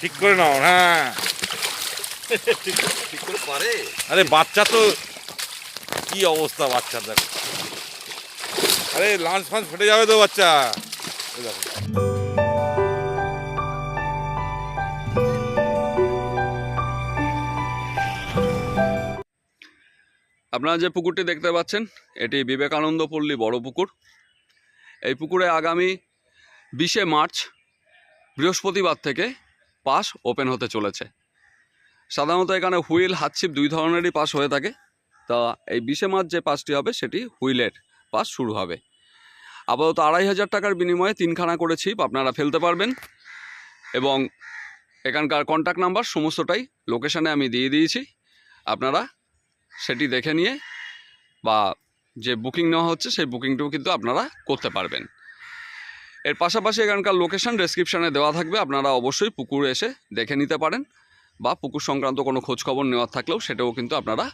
ঠিক করে নাও হ্যাঁ। ঠিক করে পারে আরে বাচ্চা তো, কি অবস্থা বাচ্চার দেখো। আরে লাঞ্চ ফাঞ্চ ফেটে যাবে তো বাচ্চা। আপনারা যে পুকুরটি দেখতে পাচ্ছেন, এটি বিবেকানন্দ পল্লী বড় পুকুর। এই পুকুরে আগামী বিশে মার্চ বৃহস্পতিবার থেকে পাস ওপেন হতে চলেছে। সাধারণত এখানে হুইল, হাতছিপ দুই ধরনেরই পাস হয়ে থাকে। তা এই বিশে মার্চ যে পাসটি হবে, সেটি হুইলের পাস শুরু হবে। আপাতত আড়াই হাজার টাকার বিনিময়ে তিনখানা করে ছিপ আপনারা ফেলতে পারবেন এবং এখানকার কন্ট্যাক্ট নাম্বার সমস্তটাই লোকেশানে আমি দিয়ে দিয়েছি। আপনারা সেটি দেখে নিয়ে বা যে বুকিং নেওয়া হচ্ছে, সেই বুকিংটাও কিন্তু আপনারা করতে পারবেন। এর পাশাপাশি এখানকার লোকেশন ডেসক্রিপশানে দেওয়া থাকবে, আপনারা অবশ্যই পুকুরে এসে দেখে নিতে পারেন বা পুকুর সংক্রান্ত কোনো খোঁজখবর নেওয়ার থাকলেও সেটাও কিন্তু আপনারা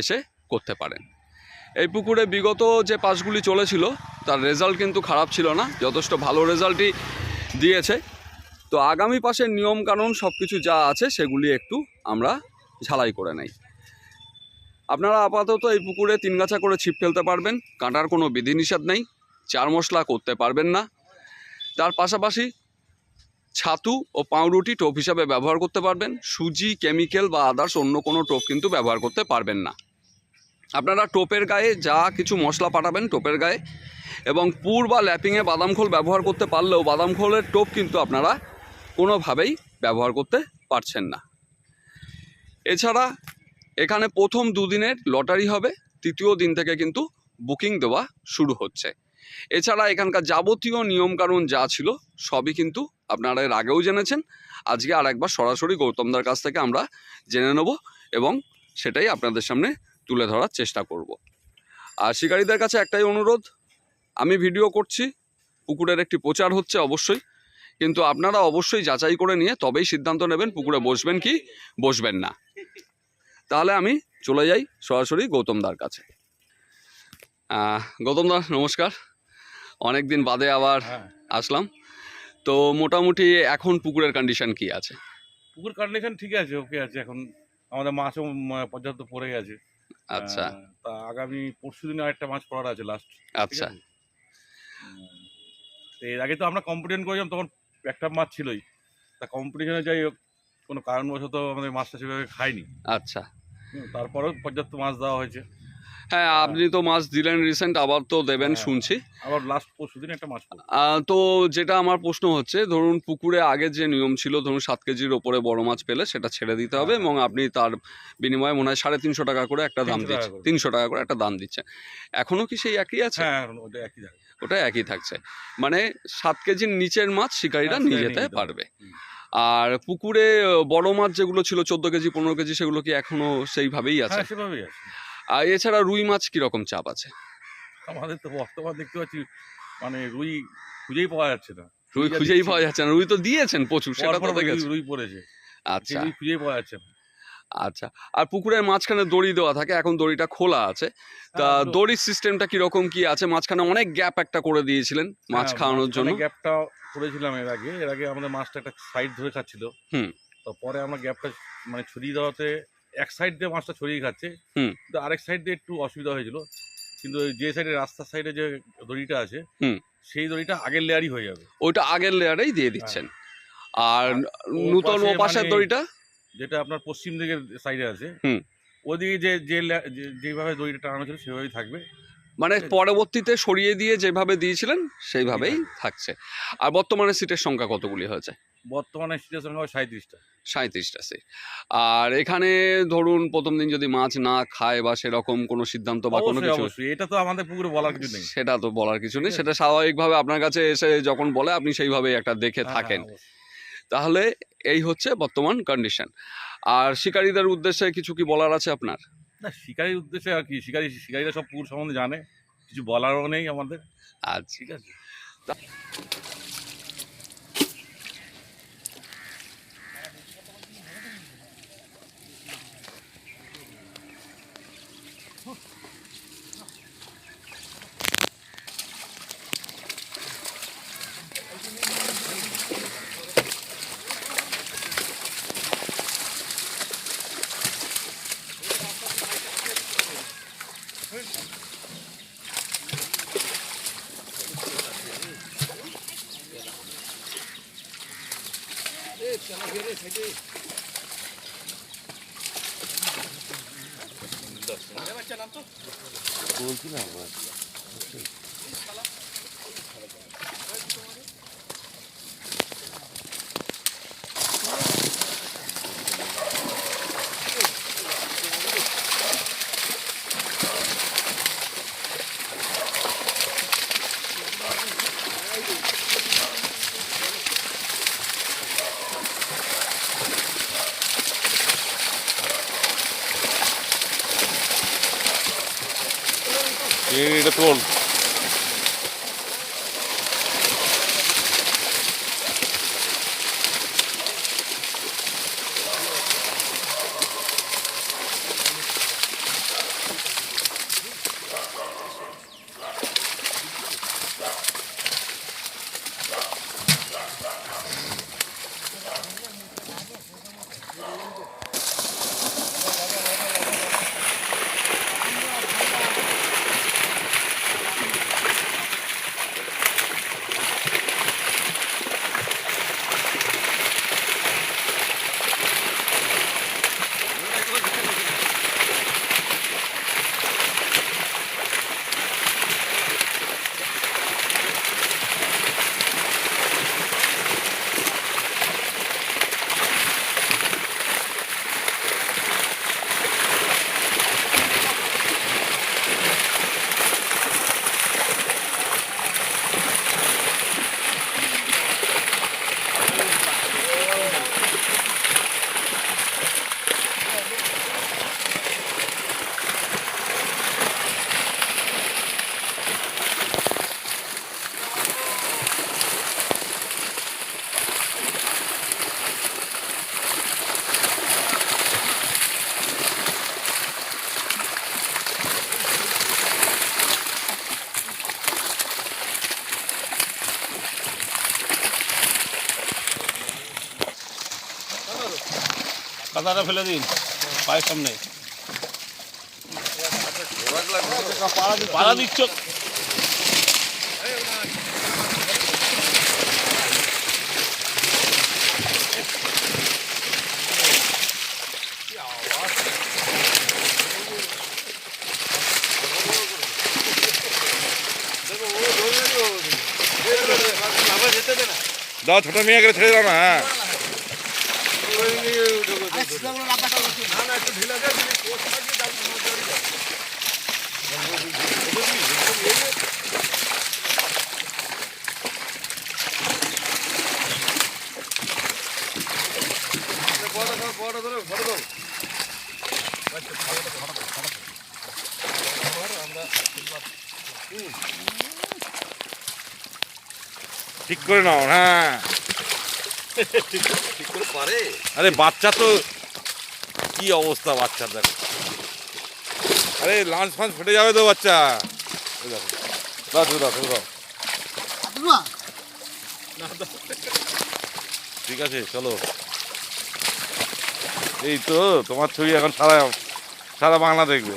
এসে করতে পারেন। এই পুকুরে বিগত যে পাসগুলি চলেছিল, তার রেজাল্ট কিন্তু খারাপ ছিল না, যথেষ্ট ভালো রেজাল্টই দিয়েছে। তো আগামী পাশের নিয়মকানুন সব কিছু যা আছে, সেগুলি একটু আমরা ঝালাই করে নেই। আপনারা আপাতত এই পুকুরে তিন গাছা করে ছিপ ফেলতে পারবেন, কাঁটার কোনো বিধিনিষেধ নেই, চার মশলা করতে পারবেন না। তার পাশাপাশি ছাতু ও পাউরুটি টোপ হিসাবে ব্যবহার করতে পারবেন, সুজি, কেমিক্যাল বা আদার্স অন্য কোনো টোপ কিন্তু ব্যবহার করতে পারবেন না। আপনারা টোপের গায়ে যা কিছু মশলা পাঠাবেন টোপের গায়ে এবং পুর বা ল্যাপিংয়ে বাদাম খোল ব্যবহার করতে পারলেও বাদাম খোলের টোপ কিন্তু আপনারা কোনোভাবেই ব্যবহার করতে পারছেন না। এছাড়া এখানে প্রথম দুদিনের লটারি হবে, তৃতীয় দিন থেকে কিন্তু বুকিং দেওয়া শুরু হচ্ছে। এছাড়া এখানকার যাবতীয় নিয়মকানুন যা ছিল, সবই কিন্তু আপনারা এর আগেও জেনেছেন। আজকে আর একবার সরাসরি গৌতমদার কাছ থেকে আমরা জেনে নেব এবং সেটাই আপনাদের সামনে তুলে ধরার চেষ্টা করব। আর শিকারীদের কাছে একটাই অনুরোধ, আমি ভিডিও করছি, পুকুরের একটি প্রচার হচ্ছে অবশ্যই, কিন্তু আপনারা অবশ্যই যাচাই করে নিয়ে তবেই সিদ্ধান্ত নেবেন পুকুরে বসবেন কি, বসবেন না। তাহলে আমি চলে যাই সরাসরি গৌতমদার কাছে। গৌতমদা নমস্কার। অনেক দিন বাদে আবার হ্যাঁ। আসলাম। তো মোটামুটি এখন পুকুরের কন্ডিশন কি আছে? পুকুর কন্ডিশন ঠিক আছে ওকে আছে। এখন আমাদের মাছও পর্যাপ্ত পড়ে গেছে। আচ্ছা। তা আগামী পরশু দিনে আরেকটা মাছ পড়ার আছে লাস্ট আচ্ছা। এর আগে তো আমরা কম্পিটিশন করেছিলাম তখন একটা মাছ ছিলই। তা কম্পিটিশনে যাই হোক কোনো কারণবশত আমাদের মাছটা সেভাবে খায়নি আচ্ছা। তারপরেও পর্যাপ্ত মাছ দেওয়া হয়েছে। হ্যাঁ আপনি তো মাছ দিলেন রিসেন্ট আবার তো দেবেন হ্যাঁ। শুনছি। আবার লাস্ট একটা মাছ তো যেটা আমার প্রশ্ন হচ্ছে ধরুন পুকুরে আগে যে নিয়ম ছিল ধরুন সাত কেজির ওপরে বড় মাছ পেলে সেটা ছেড়ে দিতে হবে এবং আপনি তার বিনিময়ে মনে হয় সাড়ে তিনশো টাকা করে একটা দাম 300 দিচ্ছেন তিনশো টাকা করে একটা দাম দিচ্ছেন এখনও কি সেই একই আছে? হ্যাঁ ওটা একই থাকছে। মানে সাত কেজির নিচের মাছ শিকারীরা হ্যাঁ, নিয়ে যেতে পারবে। আর পুকুরে বড় মাছ যেগুলো ছিল চোদ্দ কেজি পনেরো কেজি সেগুলো কি এখনও সেইভাবেই আছে? হ্যাঁ সেভাবেই আছে। আর এছাড়া রুই মাছ কীরকম চাপ আছে? আমাদের তো বর্তমান দেখতে পাচ্ছি মানে রুই খুঁজেই পাওয়া যাচ্ছে না। রুই খুঁজেই পাওয়া যাচ্ছে না। রুই তো দিয়েছেন প্রচুর সেটা তো রুই- দেখেছি। রুই পড়েছে। আচ্ছা। রুই খুঁজেই পাওয়া যাচ্ছে না। আচ্ছা। আর পুকুরের মাঝখানে দড়ি দেওয়া থাকে এখন দড়িটা খোলা আছে। তা হ্যাঁ, ওগুলো- দড়ির সিস্টেমটা কীরকম কি আছে? মাঝখানে অনেক গ্যাপ একটা করে দিয়েছিলেন মাছ হ্যাঁ, খাওয়ানোর জন্য। গ্যাপটা করেছিলাম এর আগে। এর আগে আমাদের মাছটা একটা সাইড ধরে খাচ্ছিল। হুম। তো পরে আমরা গ্যাপটা মানে ছড়িয়ে দেওয়াতে এক সাইড দিয়ে মাছটা ছড়িয়ে খাচ্ছে। হুম। কিন্তু আরেক সাইড দিয়ে একটু অসুবিধা হয়েছিল। কিন্তু যে সাইডে রাস্তার সাইডে যে দড়িটা আছে হুম। সেই দড়িটা আগের লেয়ারই হয়ে যাবে। ওইটা আগের লেয়ারেই দিয়ে দিচ্ছেন। আর আর নূতন ও পাশের মানে- দড়িটা? যেটা আপনার পশ্চিম দিকের সাইডে আছে। ওদিকে যে যে যেভাবে দড়িটা টানানো ছিল সেভাবেই থাকবে। মানে পরবর্তীতে সরিয়ে দিয়ে যেভাবে দিয়েছিলেন সেইভাবেই থাকছে। আর বর্তমানে সিটের সংখ্যা কতগুলি হয়েছে? বর্তমানে সিটের সংখ্যা সাঁত্রিশটা সাঁত্রিশটা সিট। আর এখানে ধরুন প্রথম দিন যদি মাছ না খায় বা সেরকম কোনো সিদ্ধান্ত বা কোনো কিছু এটা তো আমাদের পুকুরে বলার কিছু নেই। সেটা তো বলার কিছু নেই। সেটা স্বাভাবিকভাবে আপনার কাছে এসে যখন বলে আপনি সেইভাবে একটা দেখে হ্যাঁ, থাকেন। হ্যাঁ, অবশ্যই। তাহলে এই হচ্ছে বর্তমান কন্ডিশন আর শিকারীদের উদ্দেশ্যে কিছু কি বলার আছে আপনার? না শিকারীর উদ্দেশ্যে আর কি শিকারী শিকারীরা সব পুকুর সম্বন্ধে জানে কিছু বলারও নেই আমাদের। আর ঠিক আছে। বলছি না আমার। May the 12th. আদাটা ফেলে দিন পায়ের সামনে পাড়া দিচ্ছ দাও ছোট মেয়ে করে ছেড়ে দাও না ঠিক করে নাও হ্যাঁ। ঠিক করে পারে। আরে বাচ্চা তো কি অবস্থা বাচ্চার দেখো আরে লাঞ্চ ফাঞ্চ ফেটে যাবে তো বাচ্চা। এই দেখো। দাও তুমি দাও দাও। ঠিক আছে চলো। এই তো তোমার ছবি এখন সারা সারা বাংলা দেখবে।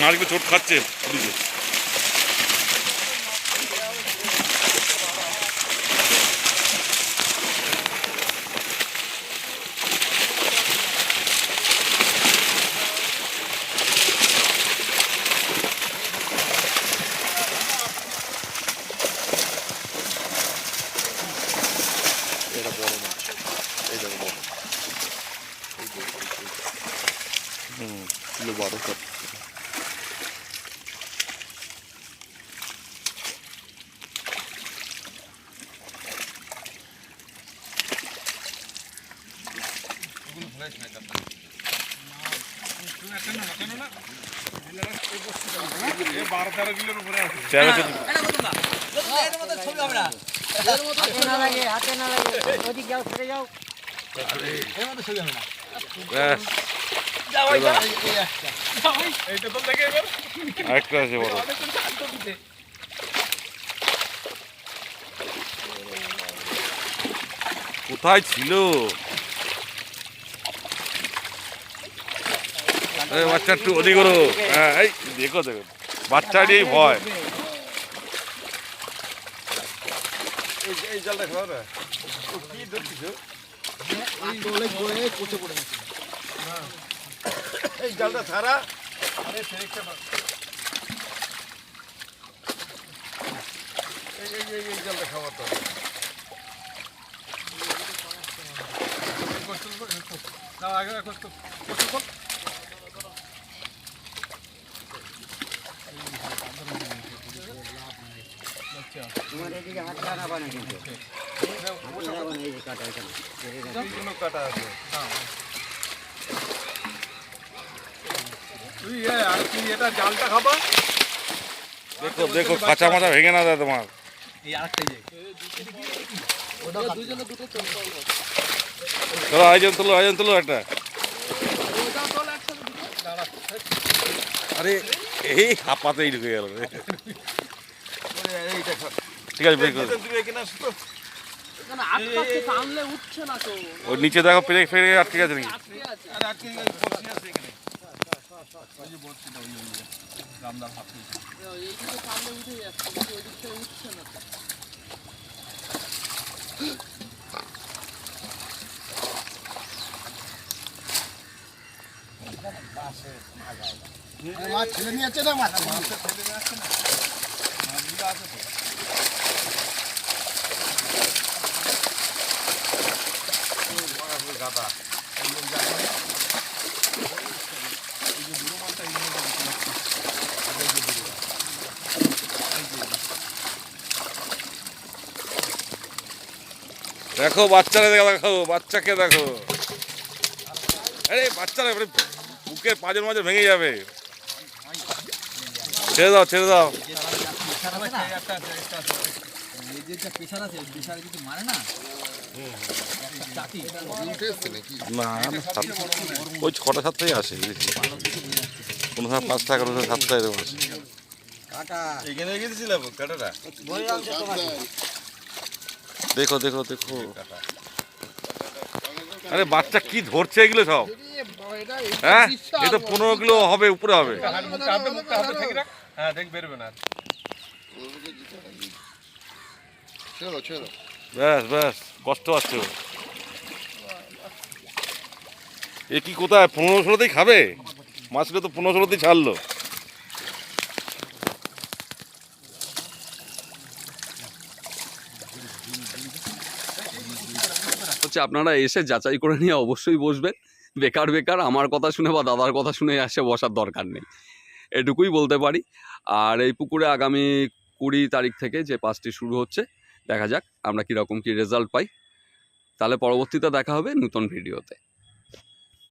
মাছগুলো চোট খাচ্ছে। ওদিকে না লাগে ওদিক যাও সরে যাও ব্যাস আরেকটা আছে। বড়। কোথায় ছিল? বাচ্চা একটু ওদিক করো। হ্যাঁ এই দেখো দেখো। বাচ্চা নিয়েই ভয়। এই জালটা খাওয়া না। কি ধরছিস এই জালটা ছাড়া। এই এই এই এই জালটা খাওয়া তো। দেখো দেখো, কাঁচা মাথা ভেঙে না দেয় তোমার চলো আয়োজন তোলো আয়োজন তোলো একটা আরে, এই হাঁপাতেই ঢুকে গেল। ঠিক আছে বের করো ওর নিচে দেখো পেরে ফেরে আছে। নাকি মাছ ছেলে নিয়ে আছে না? দেখো, বাচ্চারা দেখো বাচ্চাকে দেখো। আরে, বাচ্চারা বুকের পাঁজের মাঝে ভেঙে যাবে। ছেড়ে দাও ছেড়ে দাও। না? না ওই ছটা সাতটাই আসে। কোনো সময় পাঁচটা কোনো সময় সাতটা এরকম দেখো দেখো দেখো। আরে বাচ্চা কি ধরছে এগুলো সব? হ্যাঁ? তো পনেরো কিলো হবে উপরে হবে। হ্যাঁ দেখ বেরোবে না ছেড়ো ছেড়ো ব্যাস ব্যাস কষ্ট আছে। এ কি কোথায়? পনেরো ষোলোতেই খাবে? মাছগুলো তো পনেরো ষোলোতেই ছাড়লো। হচ্ছে আপনারা এসে যাচাই করে নিয়ে অবশ্যই বসবেন। বেকার বেকার আমার কথা শুনে বা দাদার কথা শুনে আসে বসার দরকার নেই। এটুকুই বলতে পারি। আর এই পুকুরে আগামী কুড়ি তারিখ থেকে যে পাঁচটি শুরু হচ্ছে দেখা যাক আমরা কীরকম কী রেজাল্ট পাই। তাহলে পরবর্তীতে দেখা হবে নতুন ভিডিওতে